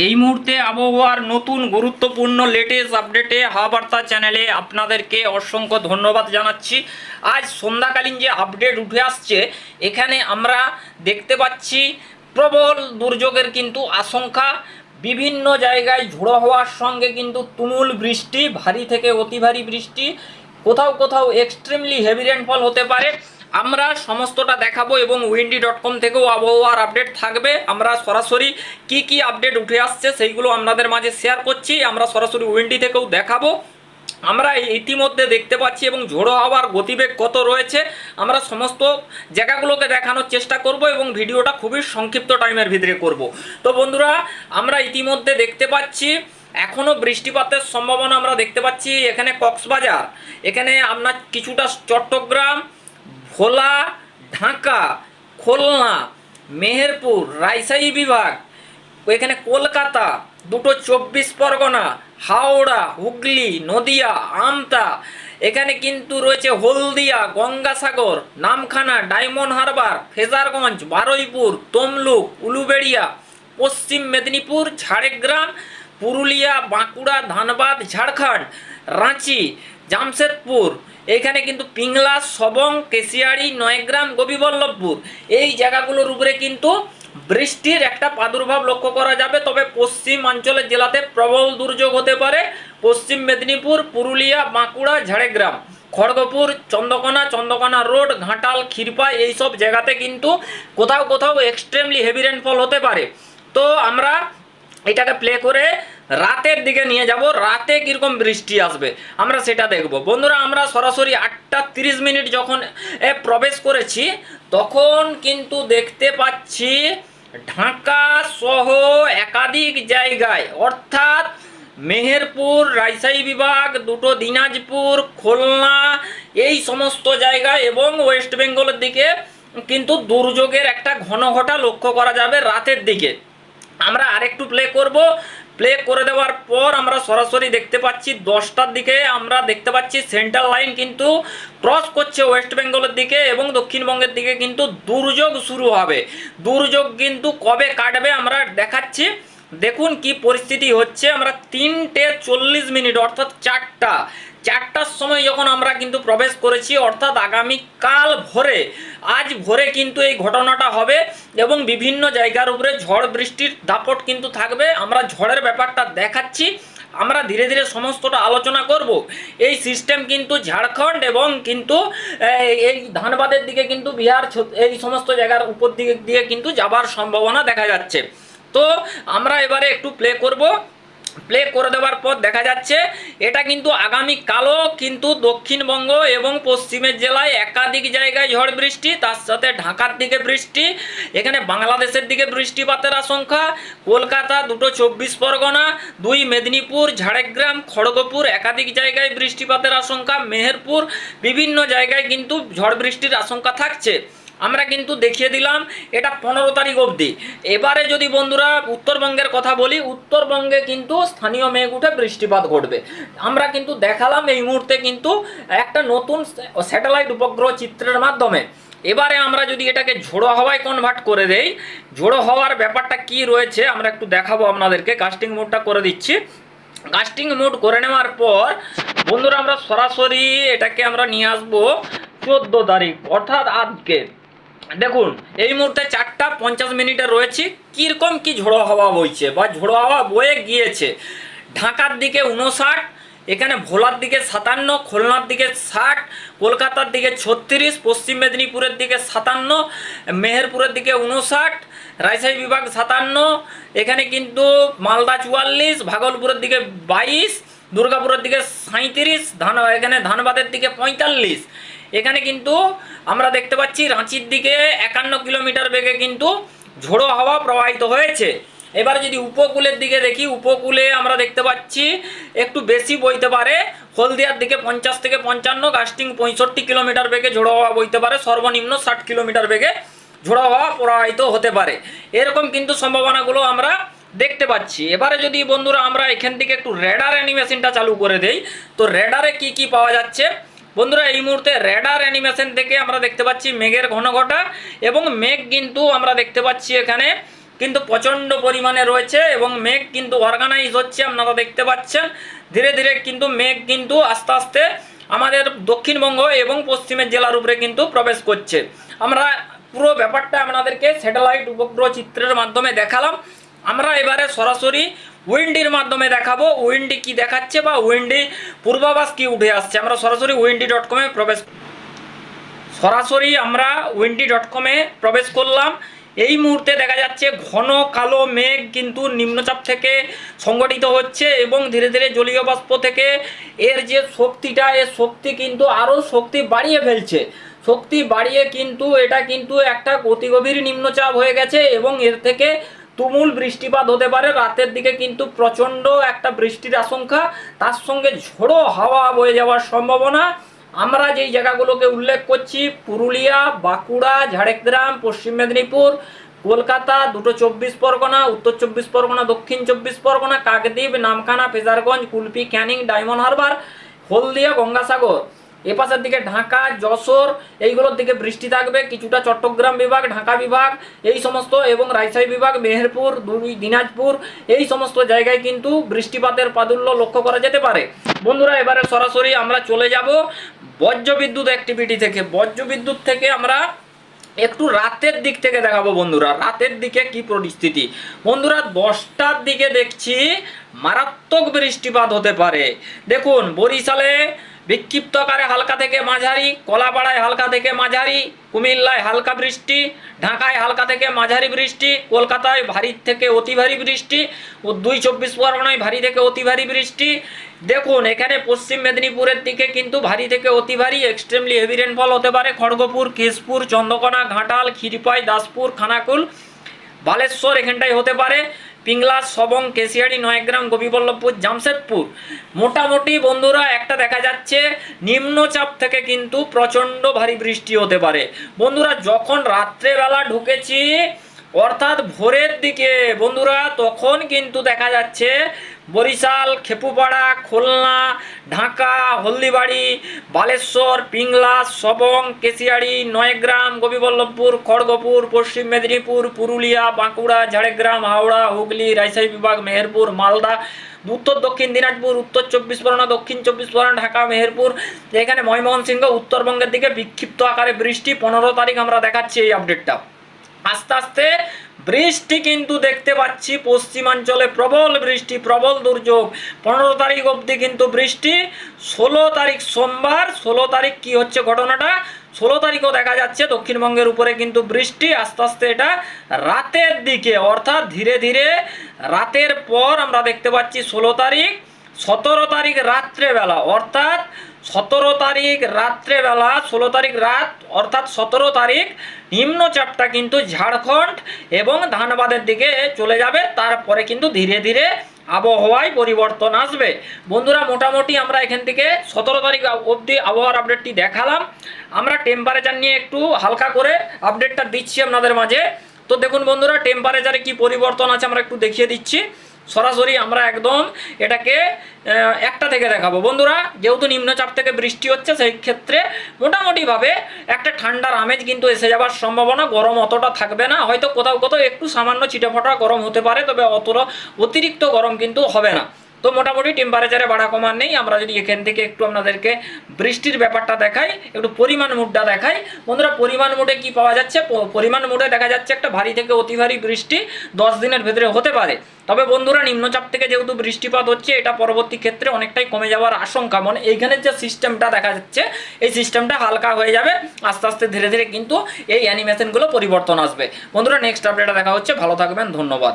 এই মুহূর্তে আবহাওয়ার নতুন গুরুত্বপূর্ণ লেটেস্ট আপডেটে হাওয়াবার্তা চ্যানেলে আপনাদেরকে অসংখ্য ধন্যবাদ জানাচ্ছি। আজ সন্ধ্যাকালীন যে আপডেট উঠে আসছে, এখানে আমরা দেখতে পাচ্ছি প্রবল দুর্যোগের কিন্তু আশঙ্কা। বিভিন্ন জায়গায় ঝোড়ো হওয়ার সঙ্গে কিন্তু তুমুল বৃষ্টি, ভারী থেকে অতি ভারী বৃষ্টি। কোথাও কোথাও এক্সট্রিমলি হেভি রেনফল হতে পারে। আমরা সমস্তটা দেখাবো এবং উইন্ডি ডট কম থেকেও আবহাওয়ার আপডেট থাকবে। আমরা সরাসরি কি কি আপডেট উঠে আসছে সেইগুলো আপনাদের মাঝে শেয়ার করছি। আমরা সরাসরি উইন্ডি থেকেও দেখাবো। আমরা ইতিমধ্যে দেখতে পাচ্ছি এবং ঝোড়ো হওয়ার গতিবেগ কত রয়েছে। আমরা সমস্ত জায়গাগুলোকে দেখানোর চেষ্টা করব এবং ভিডিওটা খুবই সংক্ষিপ্ত টাইমের ভিতরে করব। তো বন্ধুরা, আমরা ইতিমধ্যে দেখতে পাচ্ছি এখনও বৃষ্টিপাতের সম্ভাবনা আমরা দেখতে পাচ্ছি এখানে কক্সবাজার। এখানে আপনার কিছুটা চট্টগ্রাম ভোলা ঢাকা, খুলনা, মেহেরপুর, রাজশাহী বিভাগ, এখানে কলকাতা, দুটো চব্বিশ পরগনা, হাওড়া, হুগলি, নদিয়া, আমতা, এখানে কিন্তু রয়েছে হলদিয়া, গঙ্গাসাগর, নামখানা, ডায়মন্ড হারবার, ফেজারগঞ্জ, বারুইপুর, তমলুক, উলুবেড়িয়া, পশ্চিম মেদিনীপুর, ঝাড়গ্রাম, পুরুলিয়া, বাঁকুড়া, ধানবাদ, ঝাড়খণ্ড, রাঁচি, জামশেদপুর এখানে কিন্তু পিংলা, সবং কেশিয়াড়ি নয়গ্রাম গোপীবল্লভপুর এই জায়গাগুলোর উপরে কিন্তু বৃষ্টির একটা প্রাদুর্ভাব লক্ষ্য করা যাবে। তবে পশ্চিম অঞ্চলের জেলাতে প্রবল দুর্যোগ হতে পারে। পশ্চিম মেদিনীপুর, পুরুলিয়া, বাঁকুড়া, ঝাড়গ্রাম, খড়গপুর, চন্দ্রকোনা চন্দ্রকোনা রোড, ঘাটাল ক্ষীরপা এইসব জায়গাতে কিন্তু কোথাও কোথাও এক্সট্রিমলি হেভি রেনফল হতে পারে। তো আমরা এটাকে প্লে করে রাতের দিকে নিয়ে যাব, রাতে কীরকম বৃষ্টি আসবে? আমরা সেটা দেখব। বন্ধুরা, আমরা সরাসরি আটটা তিরিশ মিনিট যখন প্রবেশ করেছি, তখন কিন্তু দেখতে পাচ্ছি ঢাকা সহ একাধিক জায়গায়, অর্থাৎ মেহেরপুর, রাজশাহী বিভাগ, দুটো দিনাজপুর, খুলনা, এই সমস্ত জায়গায় এবং ওয়েস্ট বেঙ্গলের দিকে কিন্তু দুর্যোগের একটা ঘন ঘটা লক্ষ্য করা যাবে রাতের দিকে। আমরা আরেকটু প্লে করব। প্লে করে দেওয়ার পর আমরা সরাসরি দেখতে পাচ্ছি দশটার দিকে আমরা দেখতে পাচ্ছি সেন্ট্রাল লাইন কিন্তু ক্রস করছে ওয়েস্ট বেঙ্গলের দিকে এবং দক্ষিণবঙ্গের দিকে কিন্তু দুর্যোগ শুরু হবে। দুর্যোগ কিন্তু কবে কাটবে আমরা দেখাচ্ছি। দেখুন কি পরিস্থিতি হচ্ছে। আমরা তিনটে চল্লিশ মিনিট অর্থাৎ চারটা, চারটার সময় যখন আমরা কিন্তু প্রবেশ করেছি, অর্থাৎ আগামী কাল ভোরে আজ ভোরে কিন্তু এই ঘটনাটা হবে এবং বিভিন্ন জায়গার উপরে ঝড় বৃষ্টির দাপট কিন্তু থাকবে। আমরা ঝড়ের ব্যাপারটা দেখাচ্ছি। আমরা ধীরে ধীরে সমস্তটা আলোচনা করব। এই সিস্টেম কিন্তু ঝাড়খণ্ড এবং কিন্তু, এই- ধানবাদের দিকে কিন্তু বিহার এই সমস্ত জায়গার উপর দিকে দিয়ে কিন্তু যাবার সম্ভাবনা দেখা যাচ্ছে। তো আমরা এবারে একটু প্লে করব। প্লে করে দেওয়ার পর দেখা যাচ্ছে। এটা কিন্তু আগামী কালও কিন্তু দক্ষিণবঙ্গ এবং পশ্চিমের জেলায় একাধিক জায়গায় ঝড় বৃষ্টি, তার সাথে ঢাকার দিকে বৃষ্টি, এখানে বাংলাদেশের দিকে বৃষ্টিপাতের আশঙ্কা। কলকাতা দুটো চব্বিশ পরগনা, দুই মেদিনীপুর, ঝাড়গ্রাম, খড়গপুর একাধিক জায়গায় বৃষ্টিপাতের আশঙ্কা। মেহেরপুর বিভিন্ন জায়গায় কিন্তু ঝড় বৃষ্টির আশঙ্কা থাকছে। আমরা কিন্তু দেখিয়ে দিলাম এটা পনেরো তারিখ অবধি। এবারে যদি বন্ধুরা উত্তরবঙ্গের কথা বলি, উত্তরবঙ্গে কিন্তু স্থানীয় মেঘ উঠে বৃষ্টিপাত ঘটবে। আমরা কিন্তু দেখালাম এই মুহূর্তে কিন্তু একটা নতুন স্যাটেলাইট উপগ্রহ চিত্রের মাধ্যমে। এবারে আমরা যদি এটাকে ঝোড়ো হওয়ায় কনভার্ট করে দেই, ঝোড়ো হওয়ার ব্যাপারটা কি রয়েছে আমরা একটু দেখাবো আপনাদেরকে। কাস্টিং মোডটা করে দিচ্ছি। কাস্টিং মোড করে নেওয়ার পর, বন্ধুরা আমরা সরাসরি এটাকে আমরা নিয়ে আসব চোদ্দ তারিখ, অর্থাৎ আজকে। দেখুন, এই মুহূর্তে চারটা পঞ্চাশ মিনিটে রয়েছি। কীরকম কি ঝোড়ো হাওয়া বইছে বা ঝোড়ো হাওয়া বয়ে গিয়েছে? ঢাকার দিকে উনষাট এখানে ভোলার দিকে সাতান্ন, খুলনার দিকে ষাট, কলকাতার দিকে ছত্রিশ, পশ্চিম মেদিনীপুরের দিকে সাতান্ন, মেহেরপুরের দিকে উনষাট রাজশাহী বিভাগ সাতান্ন, এখানে কিন্তু মালদা চুয়াল্লিশ, ভাগলপুরের দিকে বাইশ, দুর্গাপুরের দিকে সাঁইত্রিশ, ধান এখানে ধানবাদের দিকে পঁয়তাল্লিশ। এখানে কিন্তু আমরা দেখতে পাচ্ছি রাঁচির দিকে একান্ন কিলোমিটার বেগে কিন্তু ঝোড়ো হাওয়া প্রবাহিত হয়েছে। এবার যদি উপকূলের দিকে দেখি, উপকূলে আমরা দেখতে পাচ্ছি একটু বেশি বইতে পারে, হলদিয়ার দিকে পঞ্চাশ থেকে পঞ্চান্ন গাস্টিং পঁয়ষট্টি কিলোমিটার বেগে ঝোড়ো হাওয়া বইতে পারে, সর্বনিম্ন ষাট কিলোমিটার বেগে ঝোড়ো হাওয়া প্রবাহিত হতে পারে। এরকম কিন্তু সম্ভাবনাগুলো আমরা দেখতে পাচ্ছি। এবারে যদি বন্ধুরা আমরা এখান থেকে একটু রেডার অ্যানিমেশনটা চালু করে দেই, তো রেডারে কি কি পাওয়া যাচ্ছে? বন্ধুরা, এই মুহূর্তে রেডার অ্যানিমেশন থেকে আমরা দেখতে পাচ্ছি মেঘের ঘন ঘটা এবং মেঘ কিন্তু আমরা দেখতে পাচ্ছি এখানে কিন্তু প্রচণ্ড পরিমাণে রয়েছে এবং মেঘ কিন্তু অর্গানাইজ হচ্ছে, আপনারা দেখতে পাচ্ছেন। ধীরে ধীরে কিন্তু মেঘ কিন্তু আস্তে আস্তে আমাদের দক্ষিণবঙ্গ এবং পশ্চিমের জেলার উপরে কিন্তু প্রবেশ করছে। আমরা পুরো ব্যাপারটা আপনাদেরকে স্যাটেলাইট উপগ্রহ চিত্রের মাধ্যমে দেখালাম। আমরা এবারে সরাসরি উইন্ডির মাধ্যমে দেখাবো। উইন্ডি কি দেখাচ্ছে বা উইন্ডি পূর্বাভাস কি উঠে আসছে? আমরা সরাসরি উইন্ডি ডট কমে প্রবেশ সরাসরি আমরা উইন্ডি ডট কমে প্রবেশ করলাম। এই মুহূর্তে দেখা যাচ্ছে ঘন কালো মেঘ কিন্তু নিম্নচাপ থেকে সংগঠিত হচ্ছে এবং ধীরে ধীরে জলীয় বাষ্প থেকে এর যে শক্তিটা, এর শক্তি কিন্তু আরও শক্তি বাড়িয়ে ফেলছে। শক্তি বাড়িয়ে কিন্তু এটা কিন্তু একটা গতিগভীর নিম্নচাপ হয়ে গেছে এবং এর থেকে তুমুল বৃষ্টিপাত হতে পারে। রাতের দিকে কিন্তু প্রচণ্ড একটা বৃষ্টির আশঙ্কা। তার সঙ্গে ঝোড়ো হাওয়া বয়ে যাওয়ার সম্ভাবনা। আমরা যেই জায়গাগুলোকে উল্লেখ করছি, পুরুলিয়া, বাঁকুড়া, ঝাড়গ্রাম, পশ্চিম মেদিনীপুর, কলকাতা, দুটো চব্বিশ পরগনা, উত্তর চব্বিশ পরগনা, দক্ষিণ চব্বিশ পরগনা, কাকদ্বীপ, নামখানা, ফেজারগঞ্জ, কুলপি, ক্যানিং, ডায়মন্ড হারবার, হলদিয়া, গঙ্গাসাগর। এ পাশের দিকে ঢাকা, যশোর, এইগুলোর দিকে বৃষ্টি থাকবে। কিছুটা চট্টগ্রাম বিভাগ, ঢাকা বিভাগ, এই সমস্ত এবং রাজশাহী বিভাগ, মেহেরপুর দিনাজপুর, এই সমস্ত জায়গায় কিন্তু বৃষ্টিপাতের প্রাদুল্য লক্ষ্য করা যেতে পারে। বন্ধুরা, এবারে সরাসরি আমরা চলে যাব বজ্রবিদ্যুৎ অ্যাক্টিভিটি থেকে। বজ্রবিদ্যুৎ থেকে আমরা একটু রাতের দিক থেকে দেখাবো বন্ধুরা। রাতের দিকে কি পরিস্থিতি? বন্ধুরা, দশটার দিকে দেখছি মারাত্মক বৃষ্টিপাত হতে পারে। দেখুন, বরিশালে বিক্ষিপ্ত আকারে হালকা থেকে মাঝারি, কলাপাড়ায় হালকা থেকে মাঝারি, কুমিল্লায় হালকা বৃষ্টি, ঢাকায় হালকা থেকে মাঝারি বৃষ্টি, কলকাতায় ভারী থেকে অতি ভারী বৃষ্টি, ও দুই চব্বিশ পরগনায় ভারী থেকে অতি ভারী বৃষ্টি। দেখুন, এখানে পশ্চিম মেদিনীপুরের দিকে কিন্তু ভারী থেকে অতি ভারী এক্সট্রিমলি হেভি রেনফল হতে পারে। খড়গপুর, কেশপুর, চন্দ্রকোনা, ঘাটাল, ক্ষীরপাই, দাসপুর, খানাকুল, বালেশ্বর এখানটায় হতে পারে। পিংলা, সবং, কেশিয়ারি, নয়গ্রাম, গোপীবল্লভপুর, জামশেদপুর। মোটামুটি বন্ধুরা, একটা দেখা যাচ্ছে, নিম্নচাপ থেকে কিন্তু প্রচণ্ড ভারী বৃষ্টি হতে পারে। বন্ধুরা, যখন রাত্রেবেলা ঢুকেছি অর্থাৎ ভোরের দিকে, বন্ধুরা, তখন কিন্তু দেখা যাচ্ছে বরিশাল, খেপুপাড়া, খুলনা, ঢাকা, হলদিবাড়ি, বালেশ্বর, পিংলা, সবং, কেশিয়াড়ি, নয়গ্রাম, গোপীবল্লভপুর, খড়গপুর, পশ্চিম মেদিনীপুর, পুরুলিয়া, বাঁকুড়া, ঝাড়গ্রাম, হাওড়া, হুগলি, রাজশাহী বিভাগ, মেহেরপুর, মালদা, উত্তর, দক্ষিণ দিনাজপুর, উত্তর চব্বিশ পরগনা, দক্ষিণ চব্বিশ পরগনা, ঢাকা, মেহেরপুর এখানে ময়মোহন সিংহ উত্তরবঙ্গের দিকে বিক্ষিপ্ত আকারে বৃষ্টি। পনেরো তারিখ আমরা দেখাচ্ছি এই আপডেটটা আস্তে আস্তে বৃষ্টি কিন্তু দেখতে পাচ্ছি। পশ্চিমাঞ্চলে প্রবল বৃষ্টি, প্রবল দুর্যোগ। পনেরো তারিখ অবধি কিন্তু বৃষ্টি। ষোলো তারিখ সোমবার, ষোলো তারিখ কি হচ্ছে ঘটনাটা? ষোলো তারিখও দেখা যাচ্ছে, দক্ষিণবঙ্গের উপরে কিন্তু বৃষ্টি। আস্তে আস্তে এটা রাতের দিকে, অর্থাৎ ধীরে ধীরে রাতের পর আমরা দেখতে পাচ্ছি ষোলো তারিখ, সতেরো তারিখ রাত্রেবেলা, অর্থাৎ সতেরো তারিখ রাত্রেবেলা, ষোলো তারিখ রাত, অর্থাৎ সতেরো তারিখ নিম্নচাপটা কিন্তু ঝাড়খণ্ড এবং ধানবাদের দিকে চলে যাবে। তারপরে কিন্তু ধীরে ধীরে আবহাওয়ায় পরিবর্তন আসবে। বন্ধুরা, মোটামুটি আমরা এখান থেকে সতেরো তারিখ অবধি আবহাওয়ার আপডেটটি দেখালাম। আমরা টেম্পারেচার নিয়ে একটু হালকা করে আপডেটটা দিচ্ছি আপনাদের মাঝে। তো দেখুন বন্ধুরা টেম্পারেচারে কি পরিবর্তন আছে আমরা একটু দেখিয়ে দিচ্ছি। সরাসরি আমরা একদম এটাকে একটা থেকে দেখাবো। বন্ধুরা, যেহেতু নিম্নচাপ থেকে বৃষ্টি হচ্ছে, সেই ক্ষেত্রে মোটামুটিভাবে একটা ঠান্ডার আমেজ কিন্তু এসে যাওয়ার সম্ভাবনা। গরম অতটা থাকবে না। হয়তো কোথাও কোথাও একটু সামান্য ছিটেফোটা গরম হতে পারে, তবে অতটা অতিরিক্ত গরম কিন্তু হবে না। তো মোটামুটি টেম্পারেচারে বাড়া কমার নেই। আমরা যদি এখান থেকে একটু আপনাদেরকে বৃষ্টির ব্যাপারটা দেখাই, একটু পরিমাণ মুডটা দেখাই। বন্ধুরা, পরিমাণ মুডে কি পাওয়া যাচ্ছে? পরিমাণ মুডে দেখা যাচ্ছে একটা ভারী থেকে অতি ভারী বৃষ্টি দশ দিনের ভেতরে হতে পারে। তবে বন্ধুরা, নিম্নচাপ থেকে যেহেতু বৃষ্টিপাত হচ্ছে, এটা পরবর্তী ক্ষেত্রে অনেকটাই কমে যাওয়ার আশঙ্কা। মানে এইখানের যে সিস্টেমটা দেখা যাচ্ছে, এই সিস্টেমটা হালকা হয়ে যাবে। আস্তে আস্তে ধীরে ধীরে কিন্তু এই অ্যানিমেশনগুলো পরিবর্তন আসবে। বন্ধুরা নেক্সট আপডেটে দেখা হচ্ছে। ভালো থাকবেন, ধন্যবাদ।